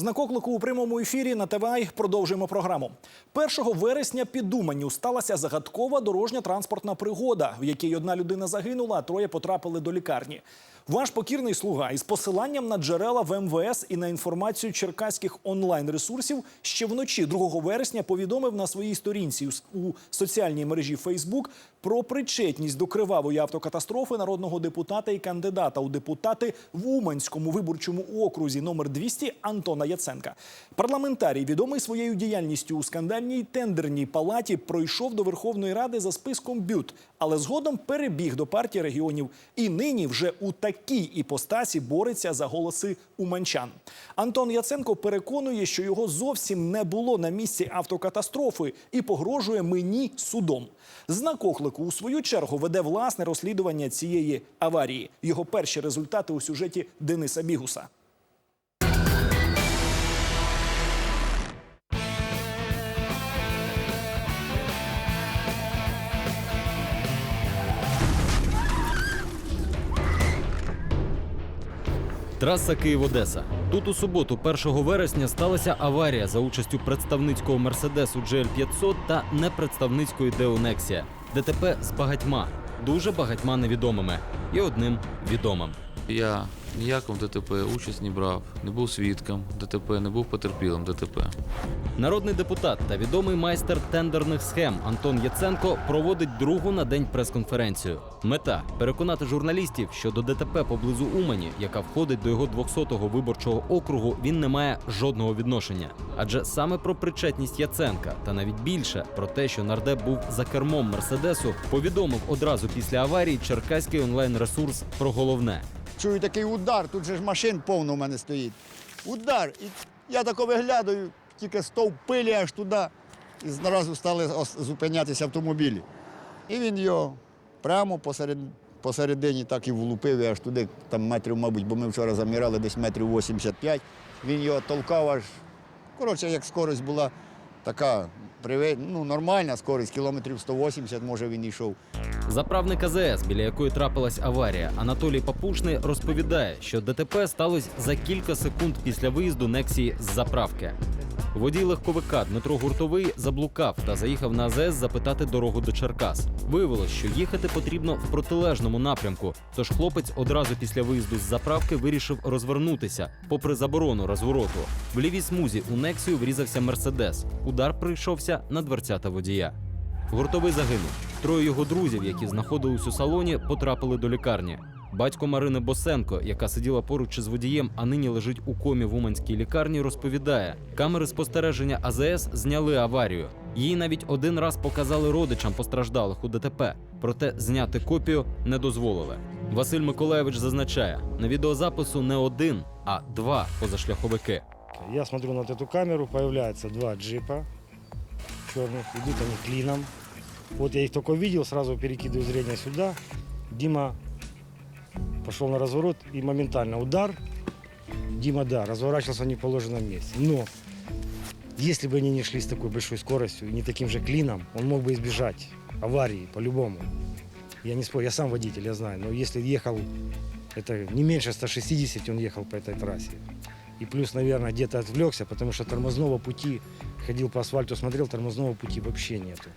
Знак у прямому ефірі на ТВАЙ продовжуємо програму. 1 вересня під Уманню сталася загадкова дорожня транспортна пригода, в якій одна людина загинула, а троє потрапили до лікарні. Ваш покірний слуга із посиланням на джерела в МВС і на інформацію черкаських онлайн-ресурсів ще вночі 2 вересня повідомив на своїй сторінці у- у соціальній мережі Фейсбук про причетність до кривавої автокатастрофи народного депутата і кандидата у депутати в Уманському виборчому окрузі номер 200 Антона Яценка. Парламентарій, відомий своєю діяльністю у скандальній тендерній палаті, пройшов до Верховної Ради за списком БЮТ, але згодом перебіг до партії регіонів і нині вже у такій іпостасі бореться за голоси уманчан. Антон Яценко переконує, що його зовсім не було на місці автокатастрофи і погрожує мені судом. Знак оклику у свою чергу веде власне розслідування цієї аварії. Його перші результати у сюжеті Дениса Бігуса. Траса Київ-Одеса. Тут у суботу, 1 вересня, сталася аварія за участю представницького Мерседесу GL500 та непредставницької Деонексія. ДТП з багатьма, дуже багатьма невідомими і одним відомим. Я ніякому ДТП участь не брав, не був свідком ДТП, не був потерпілим ДТП. Народний депутат та відомий майстер тендерних схем Антон Яценко проводить другу на день прес-конференцію. Мета переконати журналістів, що до ДТП поблизу Умані, яка входить до його 200-го виборчого округу, він не має жодного відношення. Адже саме про причетність Яценка та навіть більше про те, що нардеп був за кермом Мерседесу, повідомив одразу після аварії черкаський онлайн-ресурс про головне. Чую такий удар, тут же ж машин повно в мене стоїть. Удар. І я тако виглядаю, тільки стовп пилі аж туди. І зразу стали зупинятися автомобілі. І він його прямо посеред, посередині так і влупив, і аж туди, там метрів, мабуть, бо ми вчора заміряли десь метрів 85. Він його толкав аж. Коротше, як скорость була така приве- ну, нормальна скорість, кілометрів 180, може він йшов. Заправник АЗС, біля якої трапилась аварія, Анатолій Папушний розповідає, що ДТП сталося за кілька секунд після виїзду Нексії з заправки. Водій легковика Дмитро Гуртовий заблукав та заїхав на АЗС запитати дорогу до Черкас. Виявилось, що їхати потрібно в протилежному напрямку. Тож хлопець одразу після виїзду з заправки вирішив розвернутися, попри заборону розвороту. В лівій смузі у Нексію врізався мерседес. Удар прийшовся на дверцята водія. Гуртовий загинув. Троє його друзів, які знаходились у салоні, потрапили до лікарні. Батько Марини Босенко, яка сиділа поруч із водієм, а нині лежить у комі в Уманській лікарні, розповідає: камери спостереження АЗС зняли аварію. Їй навіть один раз показали родичам постраждалих у ДТП, проте зняти копію не дозволили. Василь Миколаєвич зазначає: на відеозапису не один, а два позашляховики. Я смотрю на вот эту камеру, появляются два джипа черных, идут они клином. Вот я их только увидел, сразу перекидываю зрение сюда. Дима пошел на разворот и моментально удар. Дима, да, разворачивался в неположенном месте. Но если бы они не шли с такой большой скоростью и не таким же клином, он мог бы избежать аварии по-любому. Я не спорю, я сам водитель, я знаю. Но если ехал, это не меньше 160 он ехал по этой трассе. И плюс, наверное, где-то отвлекся, потому что тормозного пути, ходил по асфальту, смотрел, тормозного пути вообще нету.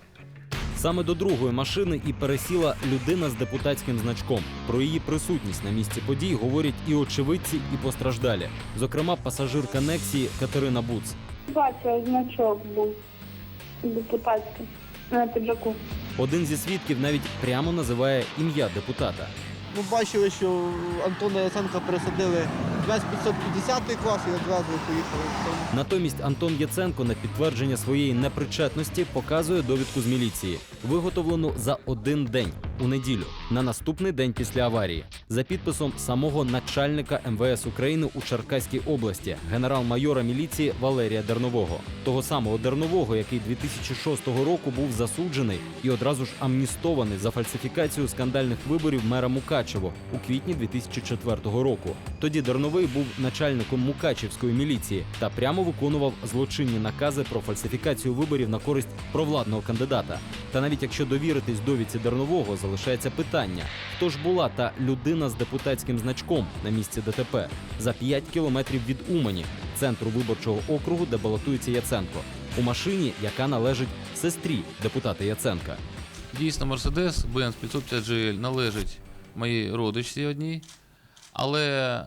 Саме до другої машини і пересіла людина з депутатським значком. Про її присутність на місці подій говорять і очевидці, і постраждалі. Зокрема, пасажирка Нексії Катерина Буц. Бачила значок був депутатський на піджаку. Один зі свідків навіть прямо називає ім'я депутата. Ми бачили, що Антона Яценка пересадили весь 550 клас і одразу поїхали. Натомість Антон Яценко на підтвердження своєї непричетності показує довідку з міліції, виготовлену за один день у неділю, на наступний день після аварії, за підписом самого начальника МВС України у Черкаській області, генерал-майора міліції Валерія Дернового, того самого Дернового, який 2006 року був засуджений і одразу ж амністований за фальсифікацію скандальних виборів мера Мукачево у квітні 2004 року. Тоді Дерновий був начальником Мукачевської міліції та прямо виконував злочинні накази про фальсифікацію виборів на користь провладного кандидата. Та навіть якщо довіритись довідці Дернового, залишається питання: хто ж була та людина з депутатським значком на місці ДТП за 5 кілометрів від Умані, центру виборчого округу, де балотується Яценко, у машині, яка належить сестрі депутата Яценка. Дійсно, Мерседес Benz 550 GL належить моїй родичці одній, але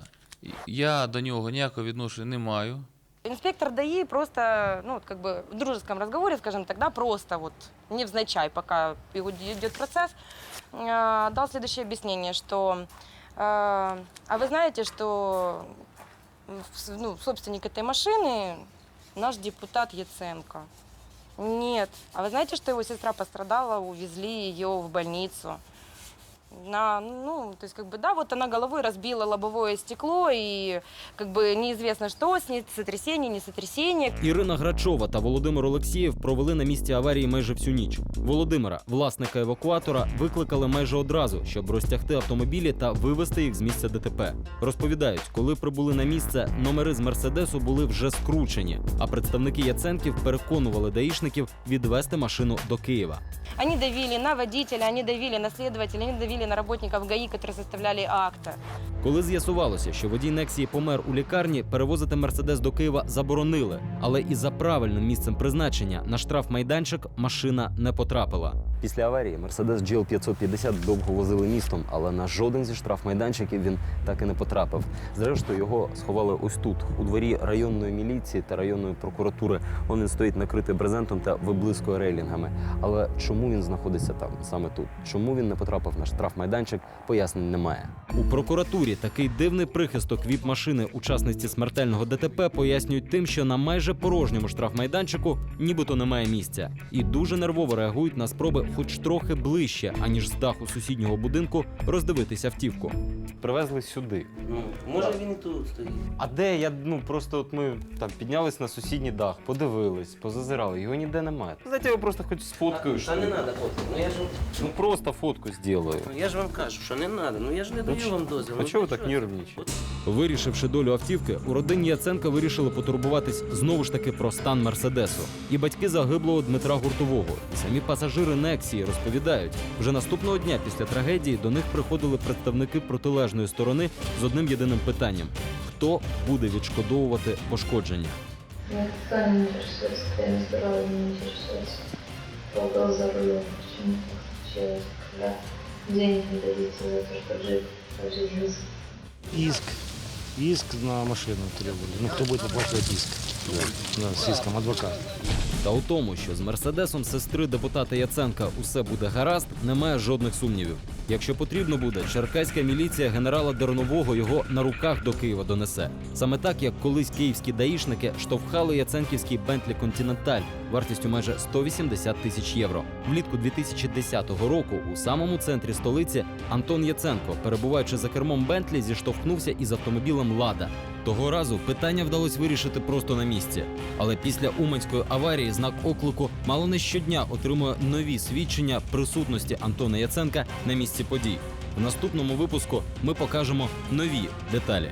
я до нього ніякого відношення не маю. Инспектор ДАИ просто, ну, вот как бы в дружеском разговоре, скажем так, да, просто вот невзначай, пока идет процесс, э, дал следующее объяснение, что, э, а вы знаете, что в- ну, собственник этой машины наш депутат Яценко? Нет. А вы знаете, что его сестра пострадала, увезли ее в больницу? На, ну, то есть, как бы, да, вот она головой разбила лобовое стекло, и как бы неизвестно, что с ней, сотрясение, не сотрясение. Ірина Грачова та Володимир Олексієв провели на місці аварії майже всю ніч. Володимира, власника евакуатора, викликали майже одразу, щоб розтягти автомобілі та вивезти їх з місця ДТП. Розповідають, коли прибули на місце, номери з мерседесу були вже скручені. А представники Яценків переконували даїшників відвести машину до Києва. Они давили на водителя, они давили на следователя, они давили на работников ГАИ, которые составляли акты. Коли з'ясувалося, що водій Нексії помер у лікарні, перевозити мерседес до Києва заборонили. Але і за правильним місцем призначення на штрафмайданчик машина не потрапила. Після аварії Mercedes GL 550 довго возили містом, але на жоден зі штрафмайданчиків він так і не потрапив. Зрештою, його сховали ось тут, у дворі районної міліції та районної прокуратури. Он він стоїть накритий брезентом та виблискує рейлінгами. Але чому він знаходиться там саме тут? Чому він не потрапив на штрафмайданчик? Пояснень немає. У прокуратурі такий дивний прихисток від машини учасниці смертельного ДТП пояснюють тим, що на майже порожньому штрафмайданчику нібито немає місця, і дуже нервово реагують на спроби, хоч трохи ближче, аніж з даху сусіднього будинку, роздивитися автівку. Привезли сюди. Ну, може він і тут стоїть. А де я ну просто от ми там піднялись на сусідній дах, подивились, позазирали. Його ніде немає. Знаєте, я просто хоч сфоткаю. Та не треба фото. Ну я ж Ну просто фотку зроблю. Ну, я ж вам кажу, що не треба. Ну я ж не даю вам дозвіл. А Ну, чого ви так нервничаєте? Вирішивши долю автівки, у родині Яценка вирішили потурбуватись знову ж таки про стан мерседесу. І батьки загиблого Дмитра Гуртового, і самі пасажири Нексії розповідають, вже наступного дня після трагедії до них приходили представники протилежної сторони з одним єдиним питанням: хто буде відшкодовувати пошкодження? Не не за рулем, почему так случилось, когда денег не дадите за то, что жизнь. Иск. Иск на машину требовали. Ну, кто будет оплачивать иск? Да, с иском адвокат. Та у тому, що з мерседесом сестри депутата Яценка усе буде гаразд, немає жодних сумнівів. Якщо потрібно буде, черкаська міліція генерала Дернового його на руках до Києва донесе. Саме так, як колись київські даїшники штовхали яценківський Бентлі Континенталь вартістю майже 180 тисяч євро. Влітку 2010 року у самому центрі столиці Антон Яценко, перебуваючи за кермом Бентлі, зіштовхнувся із автомобілем Лада. Того разу питання вдалося вирішити просто на місці. Але після Уманської аварії знак оклику мало не щодня отримує нові свідчення присутності Антона Яценка на місці подій. В наступному випуску ми покажемо нові деталі.